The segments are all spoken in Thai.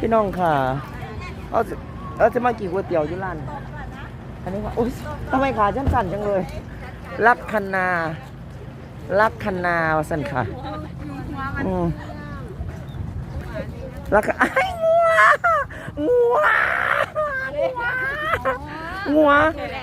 พี่น้องค่ะเราจะเราจะมากินก๋วยเตี๋ยวอยุร้านอันนี้ว่าอุ้ยทำไมขาฉันสั่นจังเลย ลักคณาลักคณาวาสันค่ะอืมลักไอ้ายงัวงัวงัว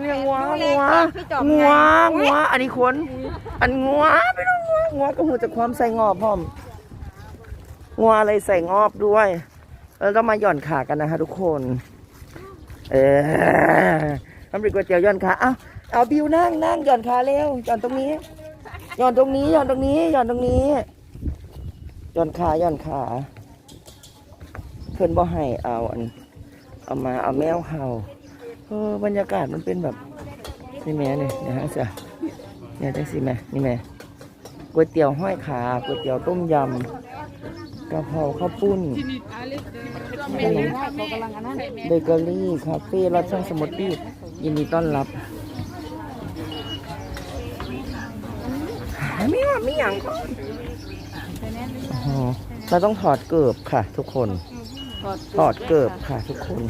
เนี่ยงัวงัวงัวงัวอันนี้คนอันงัวไม่ต้องงัวงัวก็หูจากความใส่งอบพร้อมงัวอะไรใส่งอบด้วย แล้วก็มาหย่อนขากันนะคะทุกคน เออทำเป็นก๋วยเตี๋ยวหย่อนขาเอาเอาบิวนั่งนั่งหย่อนขาเร็วหย่อนตรงนี้หย่อนตรงนี้หย่อนตรงนี้หย่อนตรงนี้หย่อนขาหย่อนขาเพื่อนบ่ให้เอาอันเอามาเอาแมวเห่าเออบรรยากาศมันเป็นแบบนี่แม่เนี่ยนะฮะจ้ะเนี่ยจังสิแม่นี่แม่ก๋วยเตี๋ยวห้อยขาก๋วยเตี๋ยวต้มยำกะเพราข้าวปุ้น เขากำลังอันนั้นเบเกอรี่คาเฟ่รสช่องสมุทรดี้ยินดีต้อนรับไม่ว่าไม่อย่างก่อนเราต้องถอดเกิบค่ะ ทุกคน ถอดเกิบค่ะ ทุกคน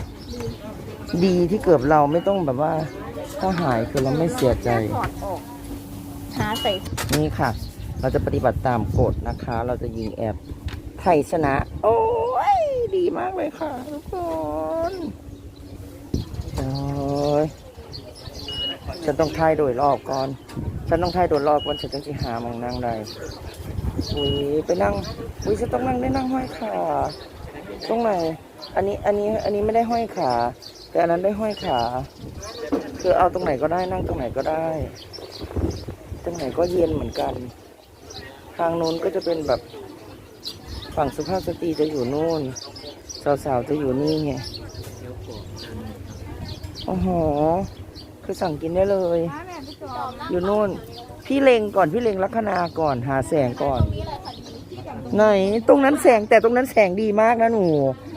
ดีที่เกิบเราไม่ต้องแบบว่า ถ้าหายคือเราไม่เสียใจถอดออกหาใส่นี่ค่ะ เราจะปฏิบัติตามกฎนะคะ เราจะยิงแอบไทยชนะ โอ้ ดีมากเลยค่ะทุกคนโอ้ยฉันต้องทายโดยรอบก่อน ฉันต้องทายโดยรอบก่อนฉันจึงจะหามองนั่งได้อุ้ยไปนั่งอุ้ยฉันต้องนั่งได้นั่งห้อยขาตรงไหน อันนี้อันนี้อันนี้ไม่ได้ห้อยขา แต่อันนั้นได้ห้อยขา คือเอาตรงไหนก็ได้นั่งตรงไหนก็ได้ ตรงไหนก็เย็นเหมือนกัน ทางนู้นก็จะเป็นแบบ ฝั่งสุภาพสตรีจะอยู่นู่น สาวๆจะอยู่นี่ไงโอ้โห คือสั่งกินได้เลย อยู่นู่น พี่เลงก่อนพี่เลงลัคนาก่อนหาแสงก่อน ไหน ตรงนั้นแสงแต่ตรงนั้นแสงดีมากนะหนู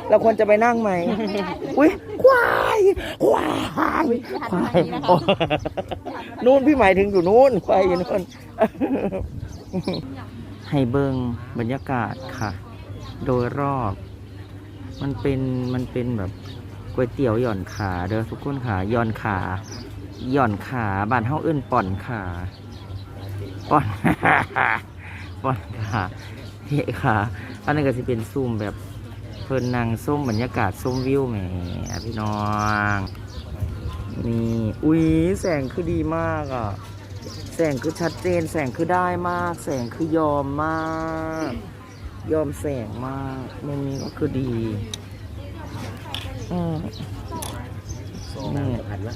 เราควรจะไปนั่งไหม อุ้ยควายควายควายโนู่นพี่หมายถึงอยู่นู่นควายอยู่นู่นให้เบิงบรรยากาศค่ะ โดยรอบ มันเป็นมันเป็นแบบก๋วยเตี๋ยวหย่อนขาเด้อทุกคนขาหย่อนขาหย่อนขาบานเฮาเอื้นป่อนขาป่อนป่อนขาเฮ้ขาอันนั้นก็จะเป็นซูมแบบเพลินนางส้มบรรยากาศส้มวิวแหมพี่น้องนี่อุ้ยแสงคือดีมากอะแสงคือชัดเจน แสงคือได้มาก แสงคือยอมมาก ยอมแสงมากมุมนี้ก็คือดีอืม นี่ หันี่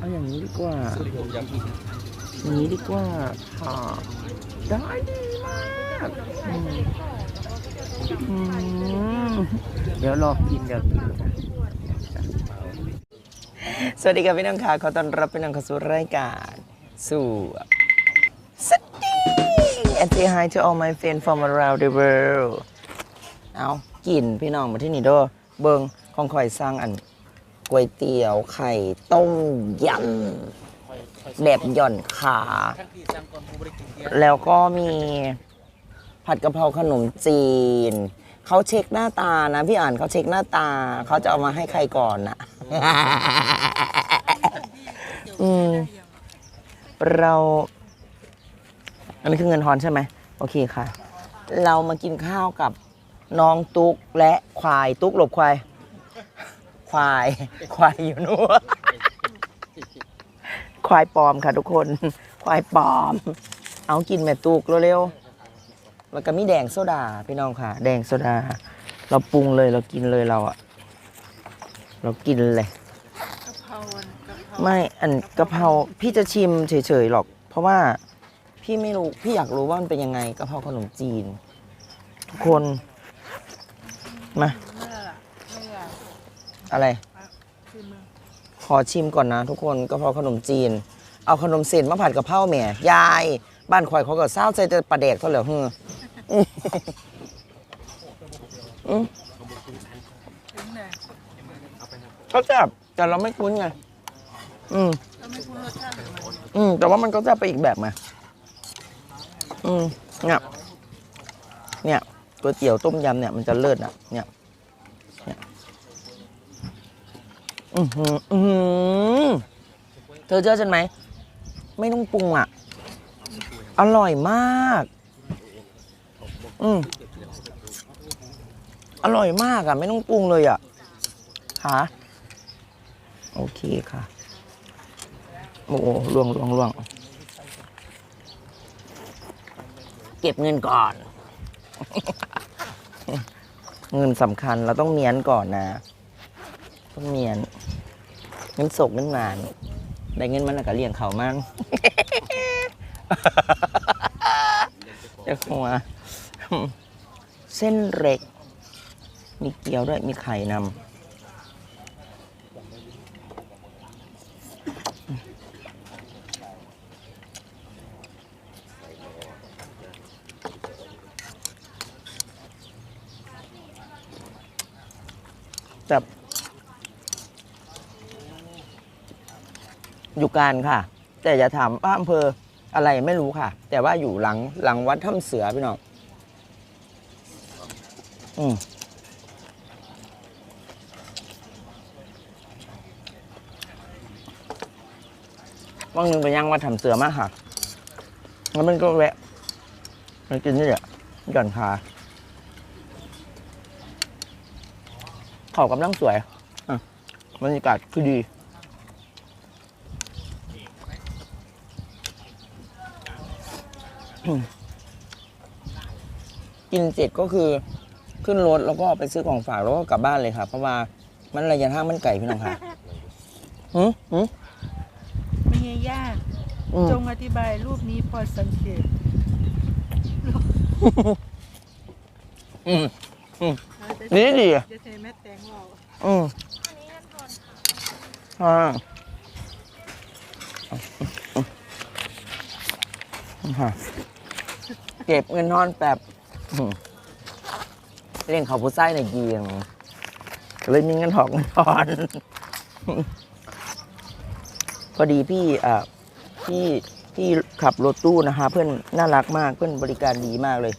เอาอย่างนี้ดีกว่าอย่างนี้ดีกว่าค่ะได้ดีมากอืมอืมเดี๋ยวรอกินเดี๋ยวกินสวัสดีครับพี่น้องค่ะขอต้อนรับพี่น้องเข้าสู่รายการสู่ and say hi to all my friends from around the world เอากินพี่น้องมาที่นี่ด้อเบิงของข่อยสร้างอันก๋วยเตี๋ยวไข่ต้มยำแบบหย่อนขา แล้วก็มีผัดกะเพราขนมจีน เขาเช็คหน้าตานะ พี่อ่านเขาเช็คหน้าตา เขาจะเอามาให้ใครก่อนนะอืมเรา อันนี้คือเงินทอนใช่ไหมโอเคค่ะ เรามากินข้าวกับน้องตุ๊กและควายตุ๊กหลบควาย ควายควายอยู่นู้นควายปลอมค่ะทุกคน ควายปลอม เอากินแม่ตุกเร็วๆแล้วก็มีแดงโซดาพี่น้องค่ะ แดงโซดา เราปรุงเลยเรากินเลยเราอะเรากินเลยไม่อันกะเพราพี่จะชิมเฉยๆหรอก เพราะว่า พี่ไม่รู้ พี่อยากรู้ว่ามันเป็นยังไงกะเพราขนมจีน ทุกคน มา อะไร ขอชิมก่อนนะ ทุกคนกะเพราขนมจีน เอาขนมเส้นมาผัดกะเพราแม่ยาย บ้านข่อยเขาก็เศร้าใจแต่ปลาแดกเท่าเหลือเฮืออืมอืมเขาจับแต่เราไม่คุ้นไง อืม อืม แต่ว่ามันก็จะไปอีกแบบไง อืมเนี่ยเนี่ยก๋วยเตี๋ยวต้มยำเนี่ยมันจะเลิศอะ เนี่ยเนี่ยอือหืออือหือเธอเจอฉันไหม ไม่ต้องปรุงอะ อร่อยมาก อืมอร่อยมากอะ ไม่ต้องปรุงเลยอะค่ะโอเคค่ะ โอ้โหลวงลวงลวง เก็บเงินก่อน เงินสำคัญเราต้องเมียนก่อนนะ ต้องเมียนเงินศกเงินงานได้เงินมันแล้วก็เลี้ยงเขามั่ง จะหัว เส้นเล็ก มีเกี๊ยวด้วยมีไข่นำ อยู่การค่ะ แต่อย่าถามว่าอำเภออะไรไม่รู้ค่ะ แต่ว่าอยู่หลังหลังวัดถ้ำเสือพี่น้องอืมว่างหนึงไปย่างวัดถ้ำเสือมากค่ะแล้วมันก็แวะมากินนี่แหละหย่อนขาเขากำลังสวยอะบรรยากาศคือดี กินเสร็จก็คือขึ้นรถแล้วก็ไปซื้อของฝากแล้วก็กลับบ้านเลยครับเพราะว่ามันระยะทางมันไกลพี่น้องค่ะหืมหืมไม่ใช่ยาก อืมจงอธิบายรูปนี้พอสังเกตอืม นี่ดีอะจะใช้แม่แตงเราอืมอ่าอะ เก็บเงินนอนแป๊บเลี้ยงเขาผู้ไส้ในเกียงเลยมีเงินถอกเงินทอนพอดีพี่อ่าพี่พี่ขับรถตู้นะคะ เพื่อนน่ารักมากเพื่อนบริการดีมากเลย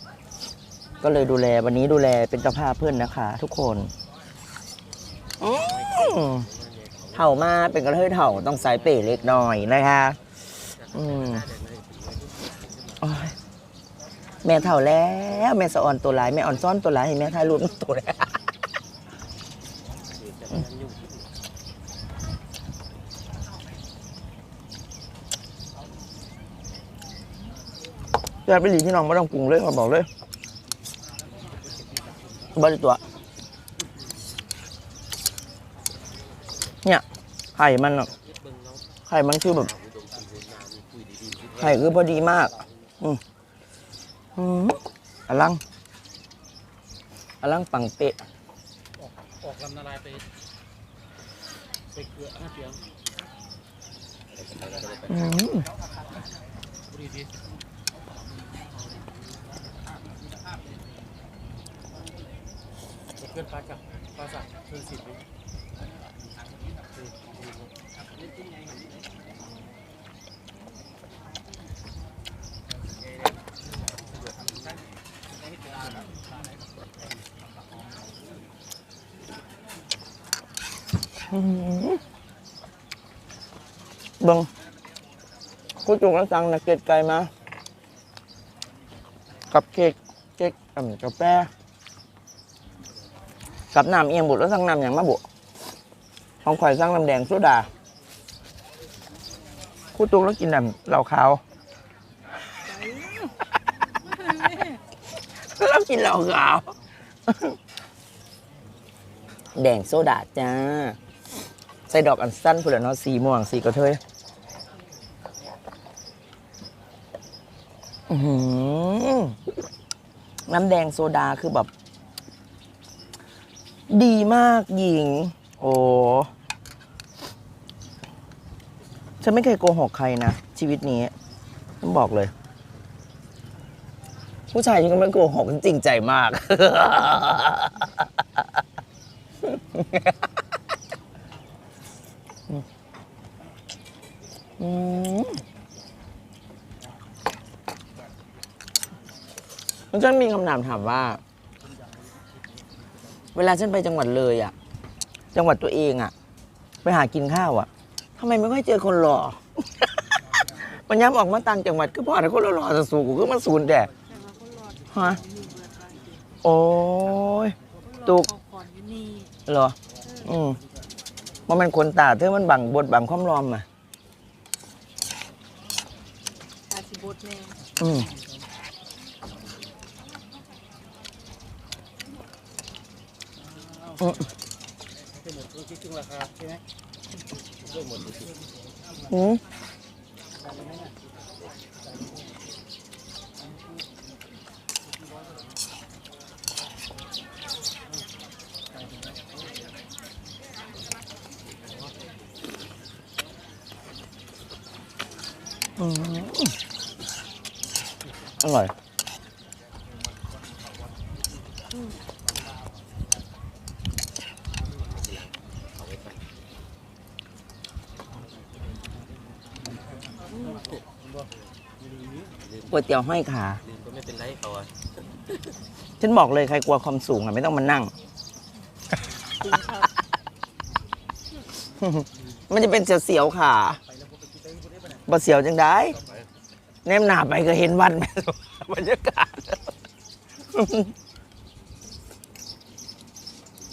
ก็เลยดูแลวันนี้ดูแลเป็นเจ้าภาพเพื่อนนะคะ ทุกคนเถ่ามาเป็นกระเทยเถ่าต้องสายเป๋เล็กน้อยนะคะ อืม แม่เถ่าแล้ว แม่สะออนตัวร้ายแม่อ่อนซ่อนตัวร้ายให้แม่ถ่ายรูปตัวร้ายาไปหลีพี่น้องไม่ต้องปรุงเลยขอบอกเลยบริตัว เนี่ย ไข่มันอะไข่มันคือแบบ ไข่คือพอดีมาก อืม อลัง อลังปังเปะออกออกลำนาลายไปไปเกลือห้าเปียงอืมบุรีดีเพื่อนปลาจากปลาสักเพื่อนสิบ เบิงกูจุกแล้วสั่งนักเก็ตไก่มา กับเค้กเค้กอ่ำกาแฟกับน้ำเอียงบุตรแล้วสั่งน้ำอย่างมาบุของข่อยสั่งน้ำแดงโซดากูจุกแล้วกินน้ำเหล้าขาวแล้วกินเหล้าขาว แดงโซดาจ้า ใส่ดอกอันสั้นพุ่นละเนาะสีม่วงสีกระเทยอื้อหือ น้ำแดงโซดาคือแบบ ดีมากหญิง โอ้ฉันไม่เคยโกหกใครนะ ชีวิตนี้ฉันบอกเลย ผู้ชายฉันก็ไม่โกหกฉันจริงใจมาก อืม มันจะมีคำถามถามว่า เวลาฉันไปจังหวัดเลยอะจังหวัดตัวเองอะไปหากินข้าวอะทำไมไม่ค่อยเจอคนหล่อ มันย้ำออกมาต่างจังหวัดก็พอแต่คนหล่อๆจะสูงกูก็มาศูนย์แต่ฮะโอ้ย ตุก เขาก่อนอยู่นี่เหรอ อืมมันเป็นคนตาเธอมันบังบทบังความรอมอะ อาสิบดแน่อืม อืมให้หมดตัวคิดครึ่งราคาใช่ไหมด้วยหมดเลยสิอืมอืมอร่อย ก๋วยเตี๋ยวห้อยขาลืมก็ไม่เป็นไรเขาอะฉันบอกเลยใครกลัวความสูงอะไม่ต้องมานั่ง มันจะเป็นเสียวๆค่ะบ่เสียวจังได้แนมหนาไปก็เห็นวันแม่บรรยากาศ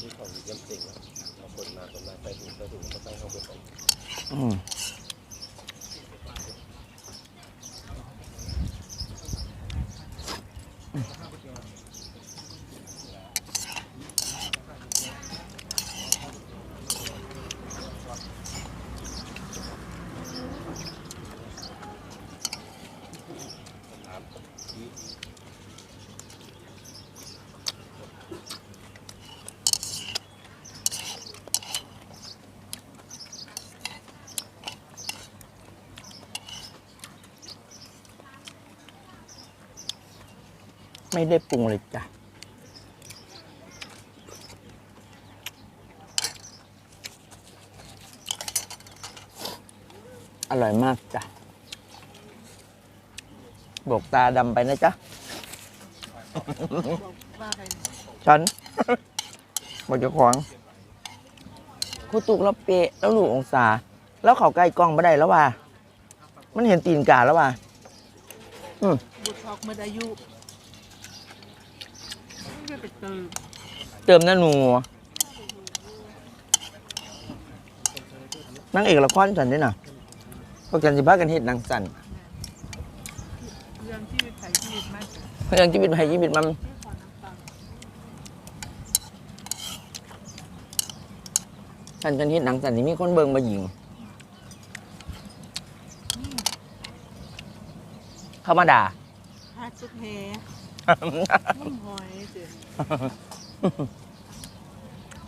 นี่ของเยี่ยมเจ๋งนะเอาคนมาคนมา ไม่ได้ปรุงเลยจ้ะอร่อยมากจ้ะบอกตาดำไปนะจ๊ะ ฉันบอกจ้าของคูตุกแล้วเปะแล้วหลูองศา แล้วเขาใกล้กล้องไม่ได้แล้วว่า มันเห็นตีนกาแล้วว่าบุตรอกมื่ออายุ ไม่ไปเติมเติมหน้าหนูนางเอกละครฉันด้วยนะพวกฉันสิพากันเฮ็ดนางสันเรื่องที่ไทยที่มากเรื่องชีวิตไทยชีวิตมันฉันฉันเฮ็ดหนังสันที่มีคนเบิ่งมาหญิง เข้ามาด่าฮาจุกแฮ มุ่งหอยเจ๋อ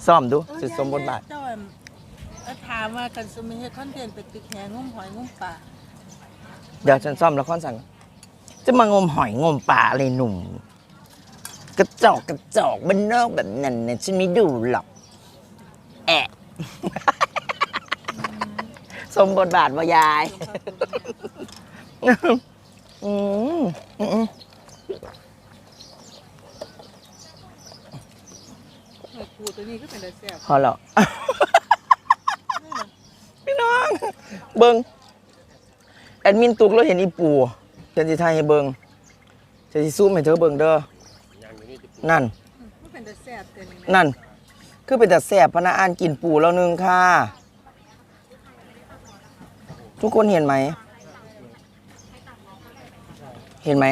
ซ่อมดูสิสมบทบาทเจ้าอันเอ้อถามว่ากันสมิเฮ็ดคอนเทนต์ไปตึกแฮงุ้มหอยงุ้มปลาเดี๋ยวฉันซ่อมละครสั่ง จะมางมหอยงมปลาอะไรหนุ่ม กระจอกกระจอกบ้านนอกแบบนั้นเนี่ยฉันไม่ดูหรอก แอะสมบทบาทว่ายาย อืมอืม หอย ปูตัวนี้ก็เป็นแต่แซ่บพอแล้วพี่น้อง เบิงแอดมินตุกแล้วเห็นอีปูฉันจะทายให้เบิงฉันจะซูมให้เธอเบิงเด้อยังอยู่นี่จะปลูกนั่น ก็เป็นแต่แซ่บเต็มนั่น คือเป็นแต่แสบพะนะอ่านกินปูแล้วนึงค่ะ ทุกคนเห็นไหม เห็นไหม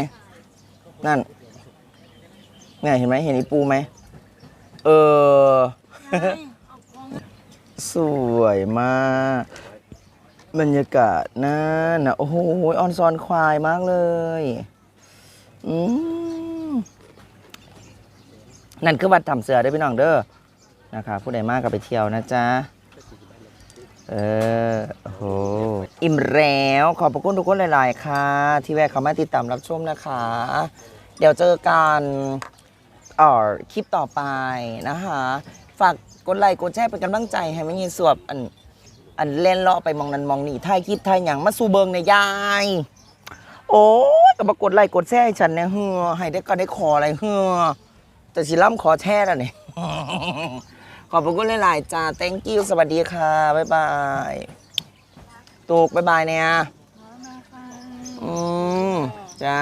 นั่นเนี่ยเห็นไหมเห็นอีปูไหม เออ สวยมาก บรรยากาศน่านะโอ้โหออนซอนควายมากเลย อืมนั่นคือวัดทำเสือได้อพี่น้องเด้อนะคะผู้ใดมากก็ไปเที่ยวนะจ๊ะ เออโอ้โหอิ่มแล้วขอบพระคุณทุกคนหลาย ๆ ค่ะ ที่แวะเข้ามาติดตามรับชมนะคะ เดี๋ยวเจอกันเอ่อคลิปต่อไปนะคะ ฝากกดไลค์กดแชร์เป็นกำลังใจให้ไม่ยีสวบอันอันเล่นเลาะไปมองนั้นมองนี่ถ่ายคลิปถ่ายอย่างมาสู่เบิงในยยาย โอ้ยก็มากดไลค์กดแชร์ให้ฉันเนี่ยเฮือให้ได้ก็ได้ขออะไรเฮือแต่สิล่ำขอแช่แล้วเนี่ย ขอบพระคุณหลายๆจ้า thank you สวัสดีค่ะ บ๊ายบายตุกบ๊ายบายเนี่ย อืม จ้า